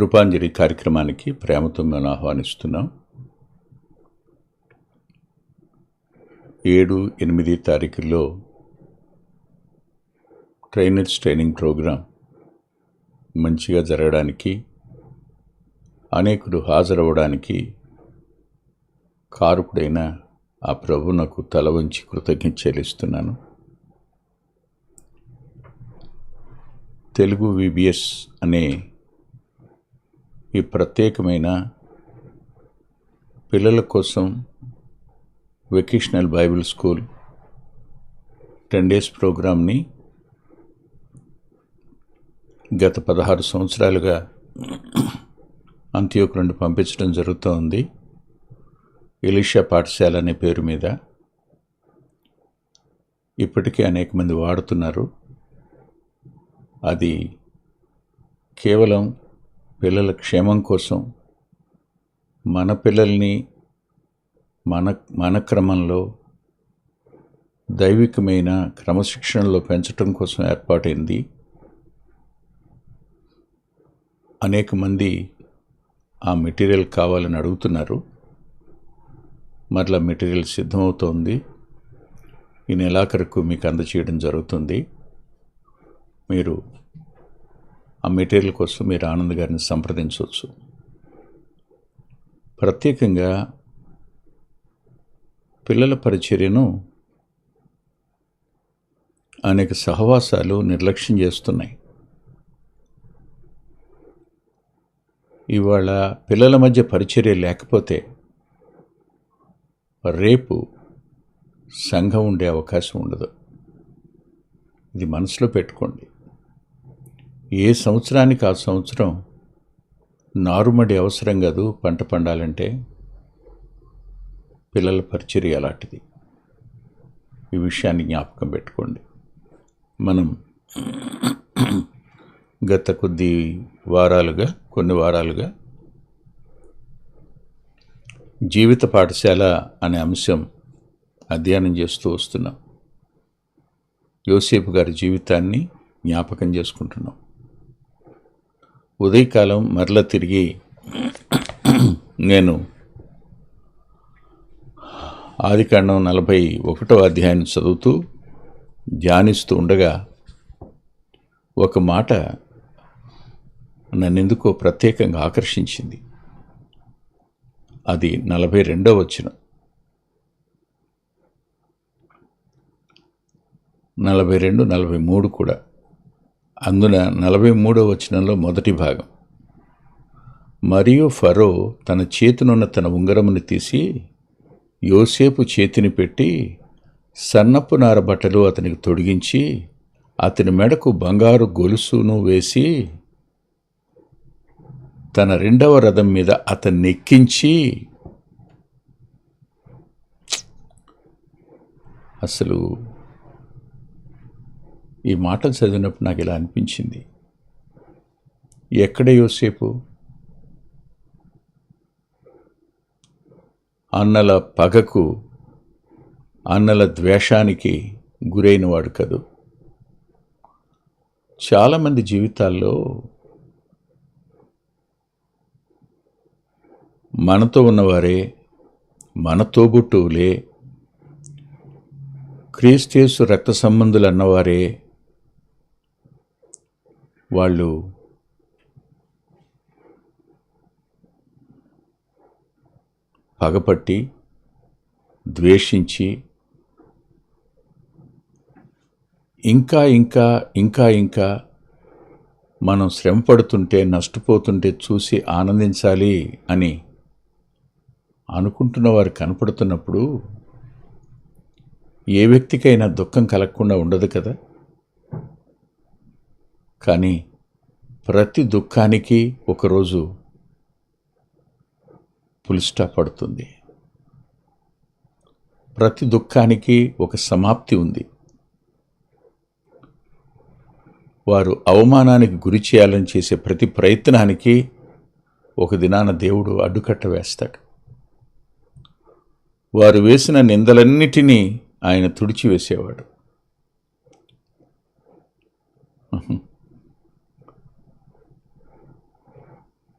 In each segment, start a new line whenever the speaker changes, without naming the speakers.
కృపాంజలి కార్యక్రమానికి ప్రేమతో మేము ఆహ్వానిస్తున్నాం. ఏడు ఎనిమిది తారీఖుల్లో ట్రైనర్స్ ట్రైనింగ్ ప్రోగ్రాం మంచిగా జరగడానికి అనేకులు హాజరవ్వడానికి కారుకుడైన ఆ ప్రభునకు తల వంచి కృతజ్ఞత చెల్లిస్తున్నాను. తెలుగు విబిఎస్ అనే ఈ ప్రత్యేకమైన పిల్లల కోసం vacational bible school ten days ప్రోగ్రామ్ని గత పదహారు సంవత్సరాలుగా అంత్యోకు రెండు పంపించడం జరుగుతోంది. ఎలిషా పాఠశాల అనే పేరు మీద. ఇప్పటికే అనేక మంది వాడుతున్నారు. అది కేవలం పిల్లల క్షేమం కోసం మన పిల్లల్ని మన మన క్రమంలో దైవికమైన క్రమశిక్షణలో పెంచటం కోసం ఏర్పాటైంది. అనేక మంది ఆ మెటీరియల్ కావాలని అడుగుతున్నారు. మరలా మెటీరియల్ సిద్ధమవుతోంది. ఈ నెలాఖరుకు మీకు అందచేయడం జరుగుతుంది. మీరు ఆ మెటీరియల్ కోసం మీరు ఆనంద్ గారిని సంప్రదించవచ్చు. ప్రత్యేకంగా పిల్లల పరిచర్యను అనేక సహవాసాలు నిర్లక్ష్యం చేస్తున్నాయి. ఇవాళ పిల్లల మధ్య పరిచర్య లేకపోతే రేపు సంఘం ఉండే అవకాశం ఉండదు. ఇది మనసులో పెట్టుకోండి. ఏ సంవత్సరానికి ఆ సంవత్సరం నారుమడి అవసరం కాదు పంట పండాలంటే పిల్లల పరిచర్య అలాంటిది. ఈ విషయాన్ని జ్ఞాపకం పెట్టుకోండి. మనం గత కొద్ది వారాలుగా కొన్ని వారాలుగా జీవిత పాఠశాల అనే అంశం అధ్యయనం చేస్తూ వస్తున్నాం. యోసేపు గారి జీవితాన్ని జ్ఞాపకం చేసుకుంటున్నాం. ఉదయకాలం మరల తిరిగి నేను ఆదికాండం నలభై ఒకటో అధ్యాయం చదువుతూ ధ్యానిస్తూ ఉండగా ఒక మాట నన్నెందుకో ప్రత్యేకంగా ఆకర్షించింది. అది నలభై రెండో వచ్చిన నలభై రెండు నలభై మూడు కూడా. అందున నలభై మూడో వచనంలో మొదటి భాగం. మరియు ఫరో తన చేతినున్న తన ఉంగరమును తీసి యోసేపు చేతిని పెట్టి సన్నపు నార బట్టలు అతనికి తొడిగించి అతని మెడకు బంగారు గొలుసును వేసి తన రెండవ రథం మీద అతన్ని ఎక్కించి అసలు ఈ మాటలు చదివినప్పుడు నాకు ఇలా అనిపించింది. ఎక్కడ యోసేపు? అన్నల పగకు అన్నల ద్వేషానికి గురైనవాడు కదూ. చాలామంది జీవితాల్లో మనతో ఉన్నవారే మన తోబుట్టువులే క్రీస్తేసు రక్త సంబంధులు అన్నవారే వాళ్ళు పగపట్టి ద్వేషించి ఇంకా ఇంకా ఇంకా ఇంకా మనం శ్రమ పడుతుంటే నష్టపోతుంటే చూసి ఆనందించాలి అని అనుకుంటున్న వారు కనపడుతున్నప్పుడు ఏ వ్యక్తికైనా దుఃఖం కలగకుండా ఉండదు కదా? కానీ ప్రతి దుఃఖానికి ఒకరోజు పులిస్టా పడుతుంది. ప్రతి దుఃఖానికి ఒక సమాప్తి ఉంది. వారు అవమానానికి గురి చేయాలని చేసే ప్రతి ప్రయత్నానికి ఒక దినాన దేవుడు అడ్డుకట్ట వేస్తాడు. వారు వేసిన నిందలన్నిటినీ ఆయన తుడిచివేసేవాడు.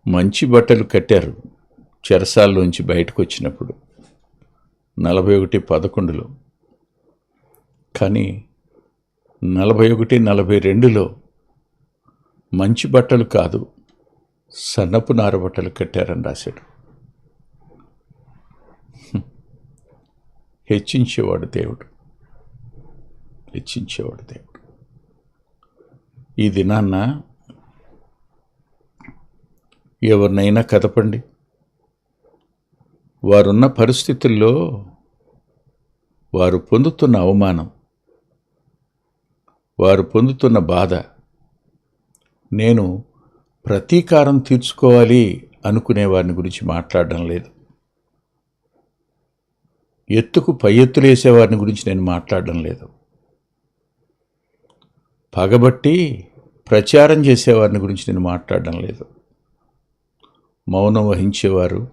మంచి బట్టలు కట్టారు చెరసాల్లోంచి బయటకు వచ్చినప్పుడు నలభై ఒకటి పదకొండులో. కానీ నలభై ఒకటి నలభై రెండులో మంచి బట్టలు కాదు సన్నపు నార బట్టలు కట్టారని రాశాడు. హెచ్చించేవాడు దేవుడు. హెచ్చించేవాడు దేవుడు. ఈ దినాన్న ఎవరినైనా కదపండి. వారున్న పరిస్థితుల్లో వారు పొందుతున్న అవమానం వారు పొందుతున్న బాధ నేను ప్రతీకారం తీర్చుకోవాలి అనుకునే వారిని గురించి మాట్లాడడం లేదు. ఎత్తుకు పై ఎత్తులేసేవారిని గురించి నేను మాట్లాడడం లేదు. పగబట్టి ప్రచారం చేసేవారిని గురించి నేను మాట్లాడడం లేదు. మౌనం వహించేవారు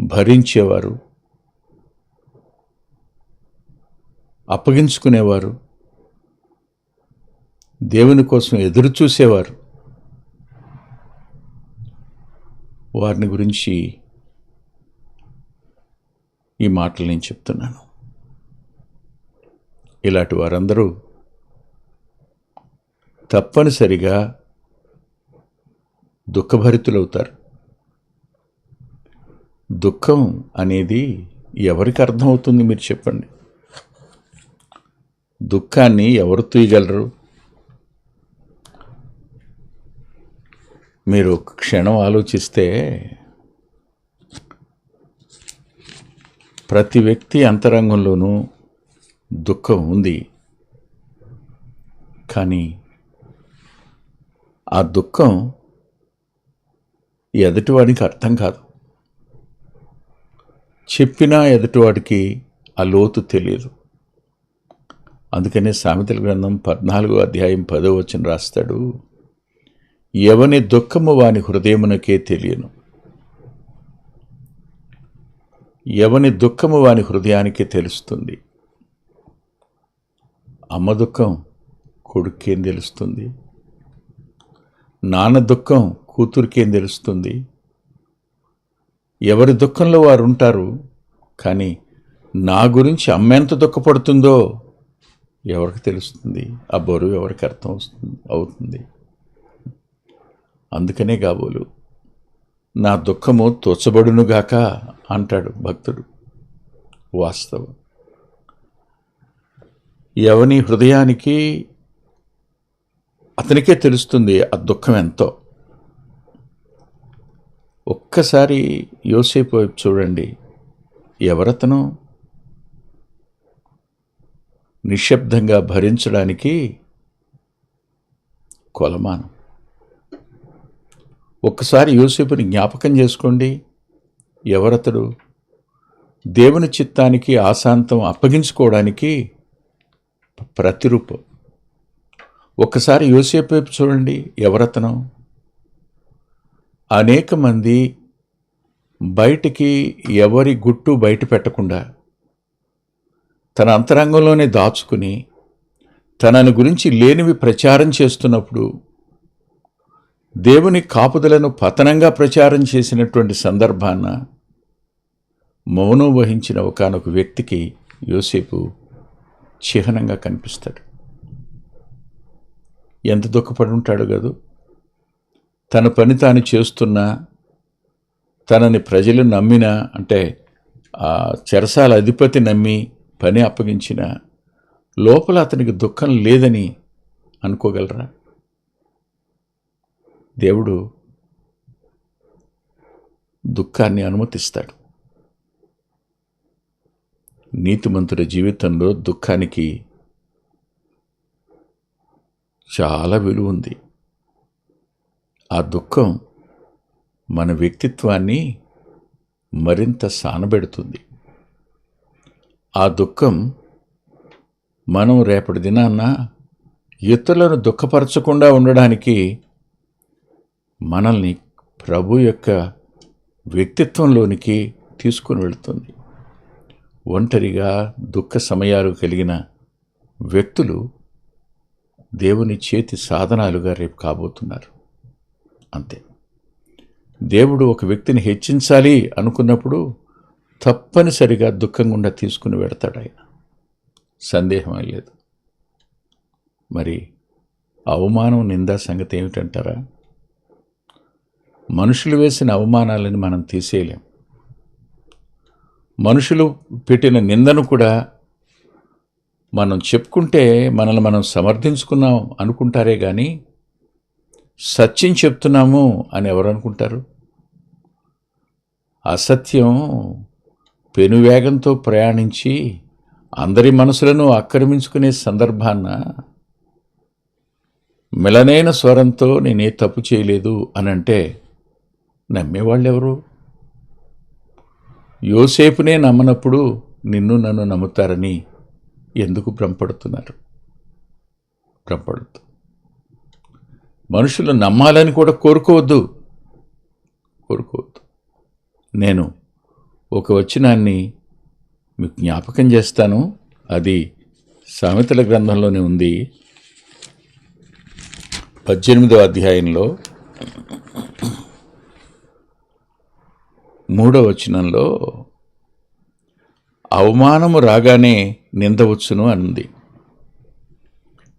భరించేవారు అప్పగించుకునేవారు దేవుని కోసం ఎదురు చూసేవారు. వారిని గురించి ఈ మాటలు నేను చెప్తున్నాను. ఇలాంటి వారందరూ తప్పనిసరిగా దుఃఖభరితులవుతారు. దుఃఖం అనేది ఎవరికి అర్థమవుతుంది మీరు చెప్పండి. దుఃఖాన్ని ఎవరు తీయగలరు? మీరు ఒక క్షణం ఆలోచిస్తే ప్రతి వ్యక్తి అంతరంగంలోనూ దుఃఖం ఉంది. కానీ ఆ దుఃఖం ఎదుటివాడికి అర్థం కాదు. చెప్పినా ఎదుటివాడికి ఆ లోతు తెలియదు అందుకనే సామెతల గ్రంథం పద్నాలుగో అధ్యాయం పదో వచ్చిన రాస్తాడు ఎవని దుఃఖము వాని హృదయమునకే తెలియను. ఎవని దుఃఖము వాని హృదయానికే తెలుస్తుంది? అమ్మ దుఃఖం కొడుకేం తెలుస్తుంది? నాన్న దుఃఖం కూతురికేం తెలుస్తుంది? ఎవరి దుఃఖంలో వారు ఉంటారు కానీ నా గురించి అమ్మెంత దుఃఖపడుతుందో ఎవరికి తెలుస్తుంది? ఆ బరువు ఎవరికి అర్థం వస్తుంది అవుతుంది? అందుకనే కాబోలు నా దుఃఖము తోచబడునుగాక అంటాడు భక్తుడు. వాస్తవం. ఎవని హృదయానికి అతనికే తెలుస్తుంది ఆ దుఃఖం ఎంతో. ఒక్కసారి యోసేపు వైపు చూడండి. ఎవరతను? నిశ్శబ్దంగా భరించడానికి కొలమానం. ఒక్కసారి యోసేపుని జ్ఞాపకం చేసుకోండి. ఎవరతడు? దేవుని చిత్తానికి ఆశాంతం అప్పగించుకోవడానికి ప్రతిరూపం. ఒక్కసారి యోసేపు వైపు చూడండి. ఎవరతను? అనేక మంది బయటికి ఎవరి గుట్టు బయట పెట్టకుండా తన అంతరంగంలోనే దాచుకుని తనను గురించి లేనివి ప్రచారం చేస్తున్నప్పుడు దేవుని కాపుదలను పతనంగా ప్రచారం చేసినటువంటి సందర్భాన మౌనం వహించిన ఒకనొక వ్యక్తికి యోసేపు చిహ్నంగా కనిపిస్తాడు. ఎంత దుఃఖపడి ఉంటాడు కదా తన పని తాను చేస్తున్నా తనని ప్రజలు నమ్మిన అంటే ఆ చెరసాల అధిపతి నమ్మి పని అప్పగించిన లోపల అతనికి దుఃఖం లేదని అనుకోగలరా? దేవుడు దుఃఖాన్ని అనుమతిస్తాడు. నీతిమంతుడి జీవితంలో దుఃఖానికి చాలా విలువ ఉంది. ఆ దుఃఖం మన వ్యక్తిత్వాన్ని మరింత సానబెడుతుంది. ఆ దుఃఖం మనం రేపటి దినాన్న ఇతరులను దుఃఖపరచకుండా ఉండడానికి మనల్ని ప్రభు యొక్క వ్యక్తిత్వంలోనికి తీసుకుని వెళుతుంది. ఒంటరిగా దుఃఖ సమయాలు కలిగిన వ్యక్తులు దేవుని చేతి సాధనాలుగా రేపు కాబోతున్నారు. అంతే. దేవుడు ఒక వ్యక్తిని హెచ్చించాలి అనుకున్నప్పుడు తప్పనిసరిగా దుఃఖం గుండా తీసుకుని వెడతాడు ఆయన. సందేహం లేదు. మరి అవమానం నిందా సంగతి ఏమిటంటారా? మనుషులు వేసిన అవమానాలని మనం తీసేయలేం. మనుషులు పెట్టిన నిందను కూడా మనం చెప్పుకుంటే మనల్ని మనం సమర్థించుకున్నాం అనుకుంటారే కానీ సత్యం చెప్తున్నాము అని ఎవరు అనుకుంటారు? అసత్యం పెనువేగంతో ప్రయాణించి అందరి మనసులను ఆక్రమించుకునే సందర్భాన్న మిలనైన స్వరంతో నేనే తప్పు చేయలేదు అని అంటే యోసేపునే నమ్మనప్పుడు నిన్ను నన్ను నమ్ముతారని ఎందుకు భ్రమపడుతున్నారు? భ్రమపడద్దు మనుషులు నమ్మాలని కూడా కోరుకోవద్దు. కోరుకోవద్దు. నేను ఒక వచనాన్ని మీకు జ్ఞాపకం చేస్తాను. అది సామెతల గ్రంథంలోనే ఉంది. పద్దెనిమిదో అధ్యాయంలో మూడో వచనంలో అవమానము రాగానే నిందవచ్చును అనుంది.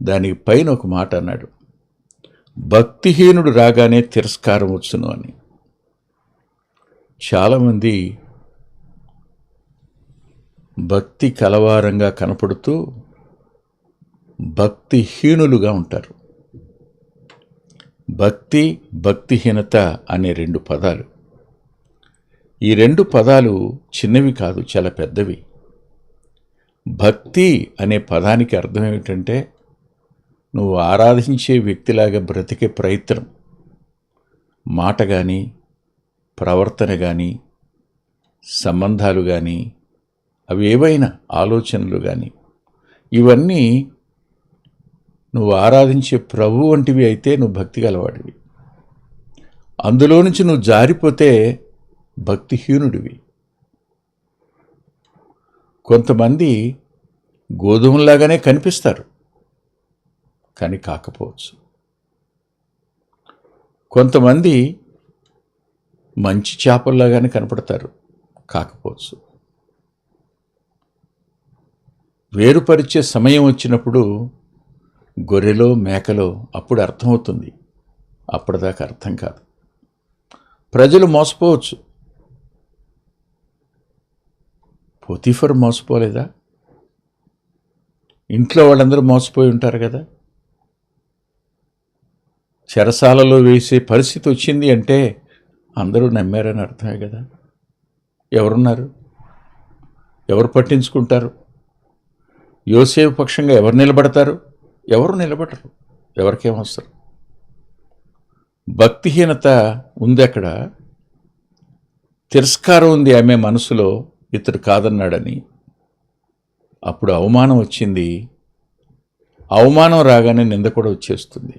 దానికి పైన ఒక మాట అన్నాడు. భక్తిహీనుడు రాగానే తిరస్కారం వచ్చును అని. చాలామంది భక్తి కలవారంగా కనపడుతూ భక్తిహీనులుగా ఉంటారు. భక్తి భక్తిహీనత అనే రెండు పదాలు. ఈ రెండు పదాలు చిన్నవి కాదు చాలా పెద్దవి. భక్తి అనే పదానికి అర్థం ఏమిటంటే నువ్వు ఆరాధించే వ్యక్తిలాగా బ్రతికే ప్రయత్నం. మాట కానీ ప్రవర్తన కానీ సంబంధాలు కానీ అవి ఏవైనా ఆలోచనలు కానీ ఇవన్నీ నువ్వు ఆరాధించే ప్రభు వంటివి అయితే నువ్వు భక్తి గలవాడివి. అందులో నుంచి నువ్వు జారిపోతే భక్తిహీనుడివి. కొంతమంది గోధుమలాగానే కనిపిస్తారు. కానీ కాకపోవచ్చు. కొంతమంది మంచి చేపల్లాగానే కనపడతారు కాకపోవచ్చు. వేరుపరిచే సమయం వచ్చినప్పుడు గొర్రెలో మేకలో అప్పుడు అర్థమవుతుంది. అప్పటిదాకా అర్థం కాదు. ప్రజలు మోసపోవచ్చు. పొతిఫర్ మోసపోలేదా? ఇంట్లో వాళ్ళందరూ మోసపోయి ఉంటారు కదా. చెరసాలలో వేసే పరిస్థితి వచ్చింది అంటే అందరూ నమ్మారని అర్థమే కదా. ఎవరున్నారు? ఎవరు పట్టించుకుంటారు? యోసేపు పక్షంగా ఎవరు నిలబడతారు? ఎవరు నిలబడరు? ఎవరికేం వస్తారు భక్తిహీనత ఉంది అక్కడ. తిరస్కారం ఉంది ఆమె మనసులో ఇతడు కాదన్నాడని. అప్పుడు అవమానం వచ్చింది. అవమానం రాగానే నింద కూడా వచ్చేస్తుంది.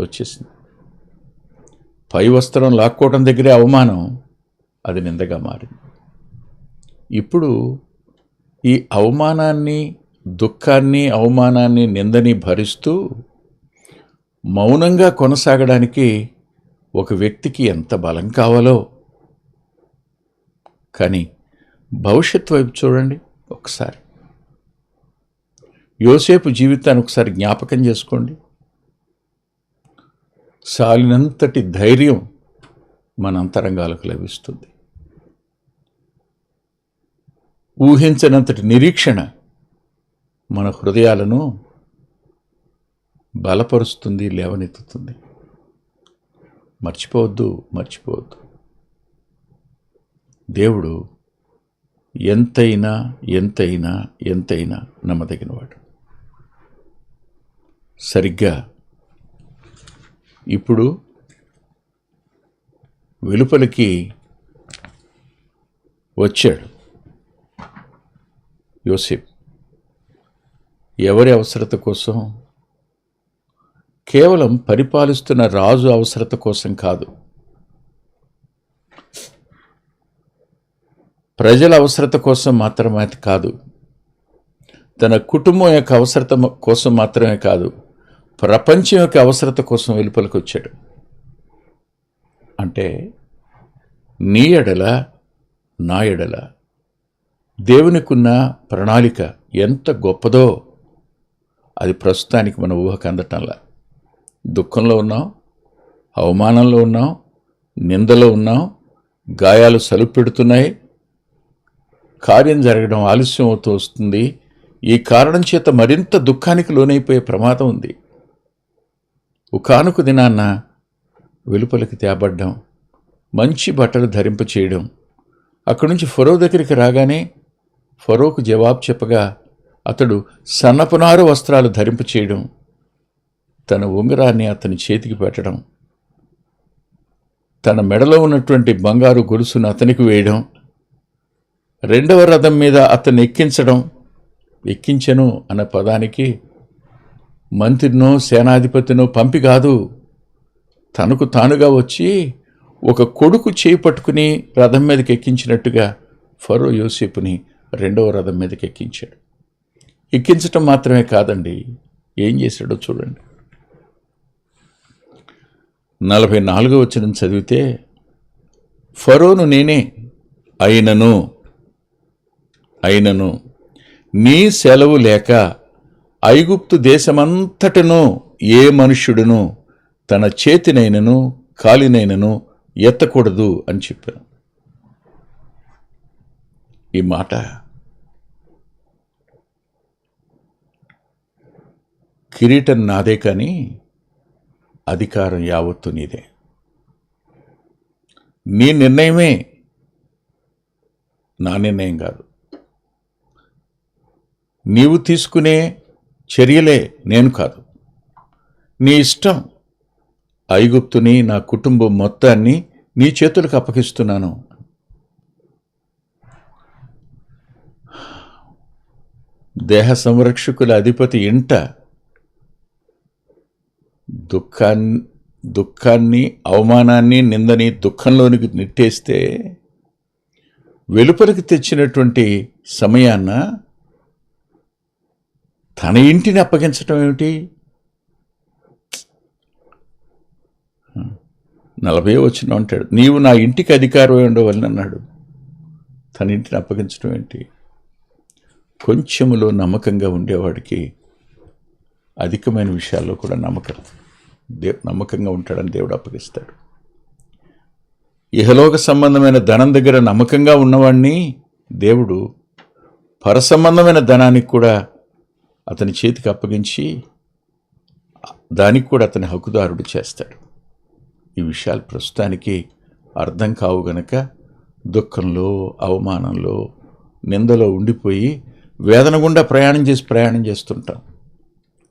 వచ్చేసింది. పై వస్త్రం లాక్కోవటం దగ్గరే అవమానం అది నిందగా మారింది. ఇప్పుడు ఈ అవమానాన్ని దుఃఖాన్ని అవమానాన్ని నిందని భరిస్తూ మౌనంగా కొనసాగడానికి ఒక వ్యక్తికి ఎంత బలం కావాలో కానీ భవిష్యత్ వైపు చూడండి ఒకసారి. యోసేపు జీవితాన్ని ఒకసారి జ్ఞాపకం చేసుకోండి. సాలినంతటి ధైర్యం మన అంతరంగాలకు లభిస్తుంది. ఊహించనంతటి నిరీక్షణ మన హృదయాలను బలపరుస్తుంది లేవనెత్తుతుంది. మర్చిపోవద్దు మర్చిపోవద్దు. దేవుడు ఎంతైనా ఎంతైనా ఎంతైనా నమ్మదగినవాడు. సరిగ్గా ఇప్పుడు వెలుపలికి వచ్చాడు యోసేపు. ఎవరి అవసరత కోసం? కేవలం పరిపాలిస్తున్న రాజు అవసరత కోసం కాదు. ప్రజల అవసరత కోసం మాత్రమే కాదు. తన కుటుంబం యొక్క అవసరత కోసం మాత్రమే కాదు. ప్రపంచం యొక్క అవసరత కోసం వెలుపలికి వచ్చాడు. అంటే నీ ఎడల నా ఎడల దేవునికున్న ప్రణాళిక ఎంత గొప్పదో అది ప్రస్తుతానికి మన ఊహకు అందటంలా. దుఃఖంలో ఉన్నాం అవమానంలో ఉన్నాం నిందలో ఉన్నాం గాయాలు సలుపు పెడుతున్నాయి కార్యం జరగడం ఆలస్యం అవుతూ వస్తుంది. ఈ కారణం చేత మరింత దుఃఖానికి లోనైపోయే ప్రమాదం ఉంది. ఉకానుకు దినాన్న వెలుపలికి తేబడ్డం మంచి బట్టలు ధరింప చేయడం. అక్కడి నుంచి ఫరో దగ్గరికి రాగానే ఫరోకు జవాబు చెప్పగా అతడు సన్నపునారు వస్త్రాలు ధరింప చేయడం తన ఉంగరాన్ని అతని చేతికి పెట్టడం తన మెడలో ఉన్నటువంటి బంగారు గొలుసును అతనికి వేయడం రెండవ రథం మీద అతన్ని ఎక్కించడం ఎక్కించను అన్న పదానికి మంత్రినో సేనాధిపతినో పంపి కాదు. తనకు తానుగా వచ్చి ఒక కొడుకు చేయి పట్టుకుని రథం మీదకి ఎక్కించినట్టుగా ఫరో యోసేపుని రెండవ రథం మీదకి ఎక్కించాడు. ఎక్కించటం మాత్రమే కాదండి ఏం చేశాడో చూడండి. నలభై నాలుగో వచ్చిన చదివితే ఫరోను నేనే అయినను అయినను నీ సెలవు లేక ఐగుప్తు దేశమంతటను ఏ మనుష్యుడును తన చేతినైనను కాలినైనను ఎత్తకూడదు అని చెప్పాను. ఈ మాట కిరీటం నాదే కానీ అధికారం యావత్తు నీదే. నీ నిర్ణయమే నా నిర్ణయం కాదు. నీవు తీసుకునే చర్యలే నేను కాదు. నీ ఇష్టం ఐగుప్తుని నా కుటుంబం మొత్తాన్ని నీ చేతులకు అప్పగిస్తున్నాను. దేహ సంరక్షకుల అధిపతి ఇంట దుఃఖాన్ని దుఃఖాన్ని అవమానాన్ని నిందని దుఃఖంలోనికి నెట్టేస్తే వెలుపలికి తెచ్చినటువంటి సమయాన్న తన ఇంటిని అప్పగించటం ఏమిటి? నలభై వచ్చిన అంటాడు. నీవు నా ఇంటికి అధికారం ఉండవలని అన్నాడు. తన ఇంటిని అప్పగించడం ఏంటి? కొంచెములో నమ్మకంగా ఉండేవాడికి అధికమైన విషయాల్లో కూడా నమ్మకం. దే నమ్మకంగా ఉంటాడని దేవుడు అప్పగిస్తాడు. ఇహలోక సంబంధమైన ధనం దగ్గర నమ్మకంగా ఉన్నవాడిని దేవుడు పరసంబంధమైన ధనానికి కూడా అతని చేతికి అప్పగించి దానికి కూడా అతని హక్కుదారుడు చేస్తాడు. ఈ విషయాలు ప్రస్తుతానికి అర్థం కావు గనక దుఃఖంలో అవమానంలో నిందలో ఉండిపోయి వేదన గుండా ప్రయాణం చేసి ప్రయాణం చేస్తుంటాం.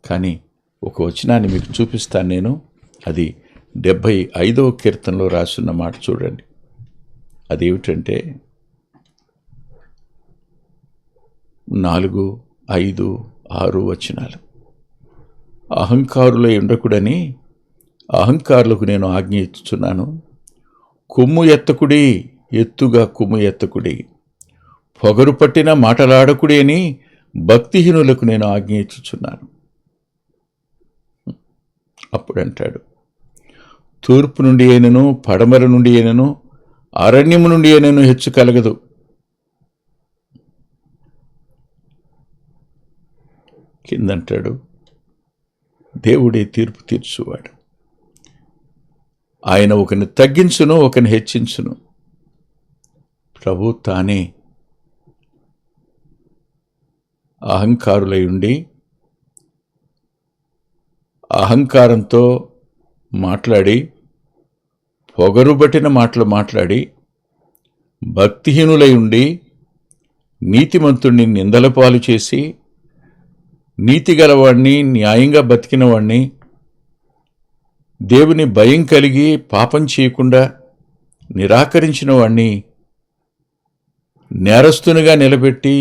కానీ ఒక వచనాన్ని మీకు చూపిస్తాను నేను. అది డెబ్భై ఐదవ కీర్తనలో రాసున్న మాట చూడండి. అదేమిటంటే నాలుగు ఐదు ఆరు వచనాలు. అహంకారులై ఉండకుడని అహంకారులకు నేను ఆజ్ఞ ఇచ్చుచున్నాను కొమ్ము ఎత్తకుడి ఎత్తుగా కొమ్ము ఎత్తకుడి. పొగరు పట్టిన మాటలాడకుడి అని భక్తిహీనులకు నేను ఆజ్ఞ ఇచ్చుచున్నాను అప్పుడంటాడు తూర్పు నుండి అయినను పడమర నుండి అయినను అరణ్యము నుండి అయినను హెచ్చు కలగదు. కిందంటాడు. దేవుడే తీర్పు తీర్చువాడు. ఆయన ఒకని తగ్గించును ఒకని హెచ్చించును. ప్రభు తానే అహంకారులై ఉండి అహంకారంతో మాట్లాడి పొగరుబట్టిన మాటలు మాట్లాడి భక్తిహీనులై ఉండి నీతిమంతుణ్ణి నిందల పాలు చేసి నీతి గలవాణ్ణి న్యాయంగా బతికినవాణ్ణి దేవుని భయం కలిగి పాపం చేయకుండా నిరాకరించిన వాణ్ణి నేరస్తునిగా నిలబెట్టి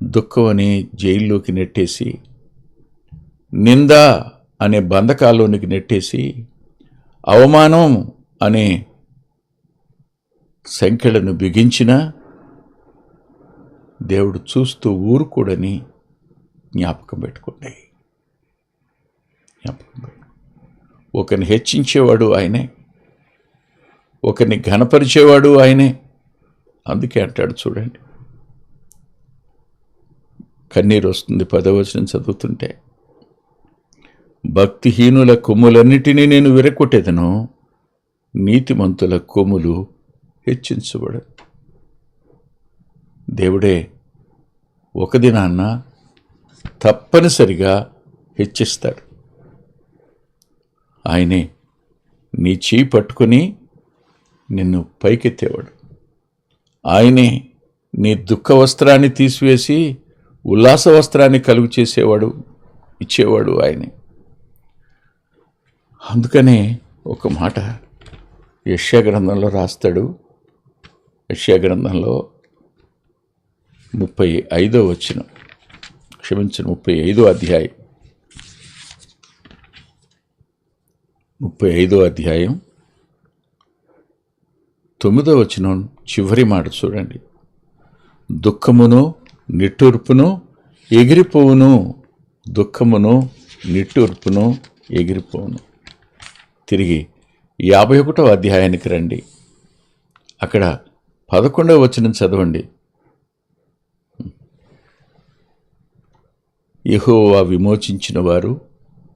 దుఃఖం అనే జైల్లోకి నెట్టేసి నింద అనే బంధకాల్లోనికి నెట్టేసి అవమానం అనే సంఖ్యలను బిగించిన దేవుడు చూస్తూ ఊరుకోడని జ్ఞాపకం పెట్టుకోండి జ్ఞాపకం పెట్టుకో. ఒకరిని హెచ్చించేవాడు ఆయనే ఒకరిని ఘనపరిచేవాడు ఆయనే. అందుకే అంటాడు చూడండి. కన్నీరు వస్తుంది పదవచనం చదువుతుంటే. భక్తిహీనుల కొమ్ములన్నిటినీ నేను విరగొట్టేదను నీతిమంతుల కొమ్ములు హెచ్చించబడు దేవుడే ఒక దినాన్న తప్పనిసరిగా హెచ్చిస్తాడు. ఆయనే నీ చేయి పట్టుకొని నిన్ను పైకెత్తేవాడు. ఆయనే నీ దుఃఖ వస్త్రాన్ని తీసివేసి ఉల్లాస వస్త్రాన్ని కలుగు చేసేవాడు ఇచ్చేవాడు ఆయనే. అందుకనే ఒక మాట యష్యా గ్రంథంలో రాస్తాడు. యష్యా గ్రంథంలో ముప్పై ఐదో వచ్చిన క్షమించిన ముప్పై ఐదో అధ్యాయం. ముప్పై ఐదో అధ్యాయం. తొమ్మిదో వచనం చివరి మాట చూడండి. దుఃఖమును నిట్టూర్పును ఎగిరిపోవును. దుఃఖమును నిట్టూర్పును ఎగిరిపోవును. తిరిగి యాభై ఒకటో అధ్యాయానికి రండి. అక్కడ పదకొండవ వచనం చదవండి. యహోవా విమోచించిన వారు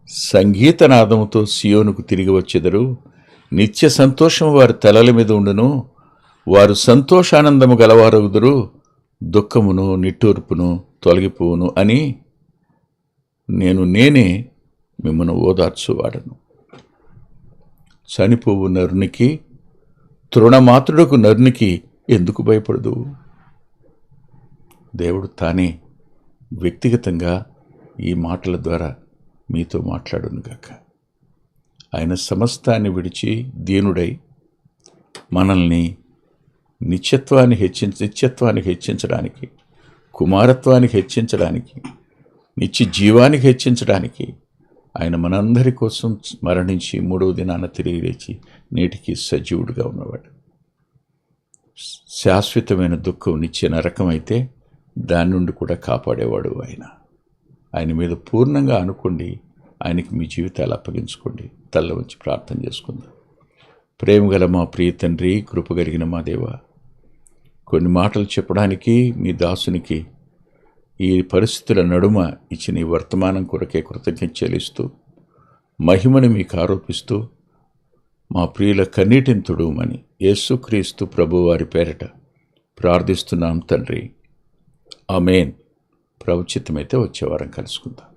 సంగీతనాదముతో సియోనుకు తిరిగి వచ్చెదరు. నిత్య సంతోషం వారి తలల మీద ఉండును. వారు సంతోషానందము గలవారగుదురు. దుఃఖమును నిట్టూర్పును తొలగిపోవును అని నేను నేనే మిమ్మను ఓదార్చువాడను. చనిపోవు నరునికి తృణమాత్రుడకు నరునికి ఎందుకు భయపడదు? దేవుడు తానే వ్యక్తిగతంగా ఈ మాటల ద్వారా మీతో మాట్లాడునుగాక ఆయన సమస్తాన్ని విడిచి దీనుడై మనల్ని నిత్యత్వాన్ని హెచ్చించ నిత్యత్వాన్ని హెచ్చించడానికి కుమారత్వానికి హెచ్చించడానికి నిత్య జీవానికి హెచ్చించడానికి ఆయన మనందరి కోసం మరణించి మూడవ దినాన తిరిగి లేచి నేటికి సజీవుడిగా ఉన్నవాడు. శాశ్వతమైన దుఃఖం నిత్య నరకం అయితే దాని నుండి కూడా కాపాడేవాడు ఆయన. ఆయన మీద పూర్ణంగా అనుకోండి ఆయనకి మీ జీవితాలు అప్పగించుకోండి. తల్ల ఉంచి ప్రార్థన చేసుకుందాం. ప్రేమ గల మా ప్రియ తండ్రి కృప కలిగిన మా దేవ కొన్ని మాటలు చెప్పడానికి మీ దాసునికి ఈ పరిస్థితుల నడుమ ఇచ్చిన ఈ వర్తమానం కొరకే కృతజ్ఞత చెల్లిస్తూ మహిమను మీకు ఆరోపిస్తూ మా ప్రియుల కన్నీటిని తుడుమని యేసుక్రీస్తు ప్రభువారి పేరట ప్రార్థిస్తున్నాం తండ్రి. అమేన్ ప్రభుచితమైతే వచ్చే వారం కలుసుకుందాం.